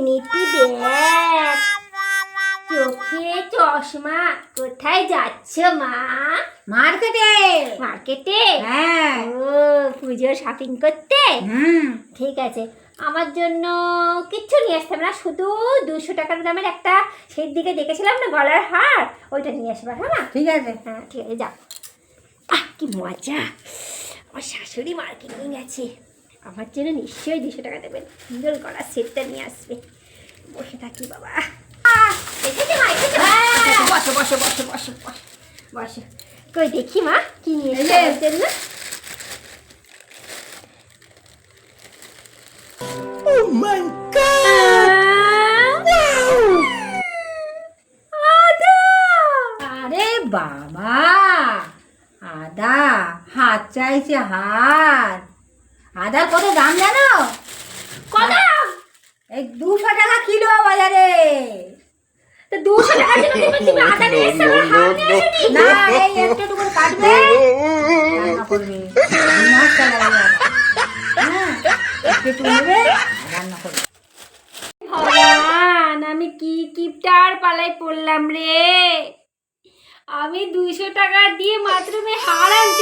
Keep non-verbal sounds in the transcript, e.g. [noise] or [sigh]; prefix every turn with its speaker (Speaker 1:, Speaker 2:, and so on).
Speaker 1: নিতি ব্যাগ চোখে চশমা কোথায় যাচ্ছ মা?
Speaker 2: মার্কেটে।
Speaker 1: মার্কেটে?
Speaker 2: হ্যাঁ।
Speaker 1: ও পুজোর শপিং করতে?
Speaker 2: হুম।
Speaker 1: ঠিক আছে। আমার জন্য কিচ্ছু নিয়ে আসতাম না শুধু দুশো টাকার দামের একটা সেই দিকে দেখেছিলাম না গলার হার ওইটা নিয়ে আসবা হ্যাঁ মা?
Speaker 2: ঠিক আছে।
Speaker 1: হ্যাঁ ঠিক আছে যাও। আহ কি মজা। আমার শাশুড়ি মার্কেটিং আছে আমার জন্য নিশ্চয়ই দুশো টাকা দেবেন। সুন্দর গলার সেটটা নিয়ে আসবে। বসে থাকি বাবা। আহ, এসেছে মা এসেছে বসো বসো বসো বসো বসো। বসো। কই দেখি মা কি নিয়ে এসেছে!
Speaker 2: আরে বাবা! আদা হাত চাইছে হাত। আদার কত দাম জানো?
Speaker 1: কত?
Speaker 2: এই দুশো টাকা কিলো বাজারে।
Speaker 1: তো দুশো টাকার জন্য [laughs] আদা নিয়ে এসেছ আমার হাত নিয়ে
Speaker 2: না। এই একটু কাটবে। [laughs] রান্না করবে। দু লাগবে হ্যাঁ একটু নেবে রান্না করবে।
Speaker 1: ভগবান আমি কি কিপটার পালাই পড়লাম রে? আমি দুইশো টাকা দিয়ে বাথরুমে হার আনতে